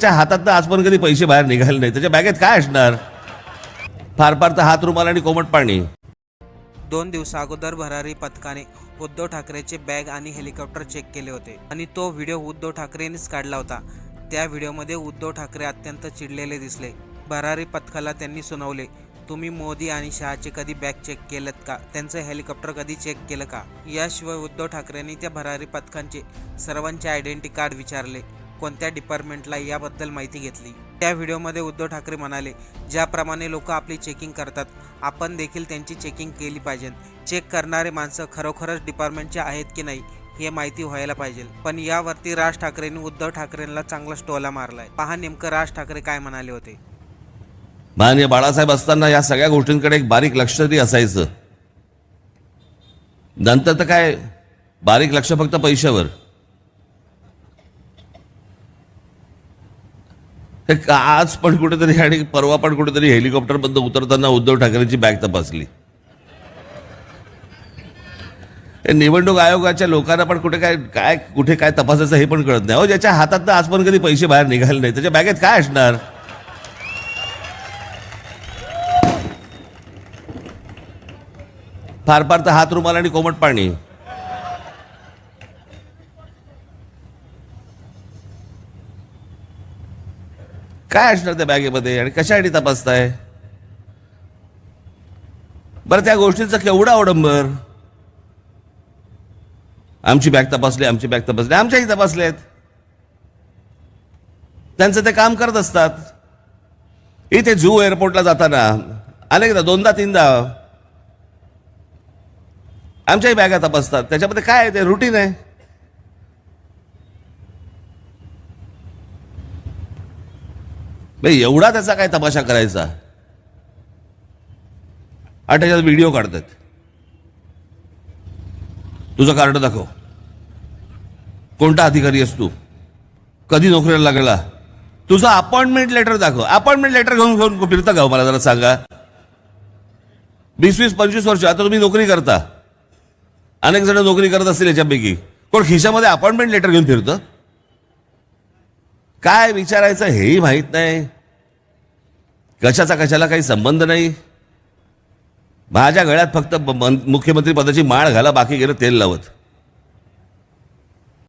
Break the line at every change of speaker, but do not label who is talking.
त्याच्या हातात आजपर्यंत कधी पैसे बाहेर निघाले नाही त्याच्या बॅगेत काय असणार? फार फार तर हात रुमाल आणि कोमट पाणी.
दोन दिवसाअगोदर भरारी पथकाने उद्धव ठाकरेचे बॅग आणि हेलिकॉप्टर चेक केले होते आणि तो व्हिडिओ उद्धव ठाकरेंनीच काढला होता. त्या व्हिडिओमध्ये उद्धव ठाकरे अत्यंत चिडलेले दिसले. भरारी पथकाला त्यांनी सुनावले तुम्ही मोदी आणि शहाचे कधी बॅग चेक केलं का? त्यांचं हेलिकॉप्टर कधी चेक केलं का? याशिवाय उद्धव ठाकरेंनी त्या भरारी पथकांचे सर्वांचे आयडेंटी कार्ड विचारले. कोणत्या डिपार्टमेंटला याबद्दल माहिती घेतली? त्या व्हिडिओमध्ये उद्धव ठाकरे म्हणाले ज्याप्रमाणे लोक आपली चेकिंग करतात आपण देखील त्यांची चेकिंग केली पाहिजे. चेक करणारे माणसं खरोखरच डिपार्टमेंटचे आहेत की नाही हे माहिती व्हायला पाहिजे. पण यावरती राज ठाकरेंनी उद्धव ठाकरेंना चांगलाच टोला मारलाय. पहा नेमकं राज ठाकरे काय म्हणाले होते.
माननीय बाळासाहेब असताना या सगळ्या गोष्टींकडे एक बारीक लक्ष तरी असायचं. नंतर तर काय बारीक लक्ष फक्त पैशावर. का- आज पण कुठेतरी आणि परवा पण कुठेतरी हेलिकॉप्टर बंद उतरताना उद्धव ठाकरेंची बॅग तपासली. निवडणूक आयोगाच्या लोकांना पण कुठे काय काय कुठे काय तपासायचं हे पण कळत नाही. हो ज्याच्या हातात आजपर्यंत कधी पैसे बाहेर निघाले नाही त्याच्या बॅगेत काय असणार? फार फार तर हात रुमाल आणि कोमट पाणी. काय असणार त्या बॅगेमध्ये? आणि कशासाठी तपासताय? बरं त्या गोष्टीचं केवढा अवडंबर? आमची बॅग तपासली आमची बॅग तपासली आमच्याही तपासल्यात त्यांचं ते काम करत असतात. इथे जू एअरपोर्टला जाताना अनेकदा दोनदा तीनदा. आमच्याही बॅगा तपासतात. त्याच्यामध्ये काय आहे ते? रुटीन आहे? एवढा त्याचा काय तमाशा करायचा? आणि त्याच्यात व्हिडिओ काढतात. तुझं कार्ड दाखव. कोणता अधिकारी आहेस तू? कधी नोकरीला लागला? तुझं अपॉइंटमेंट लेटर दाखव. अपॉइंटमेंट लेटर घेऊन घेऊन फिरता गाव हो? मला जरा सांगा. वीस वीस पंचवीस वर्ष आता तुम्ही नोकरी करता. अनेक जण नोकरी करत असतील याच्यापैकी. कोण खिशामध्ये अपॉइंटमेंट लेटर घेऊन फिरतं? काय विचारायचं हेही माहीत नाही. कशाचा कशाला काही संबंध नाही. माझ्या गळ्यात फक्त मन- मुख्यमंत्री पदाची माळ घाला बाकी गेलं तेल लावत.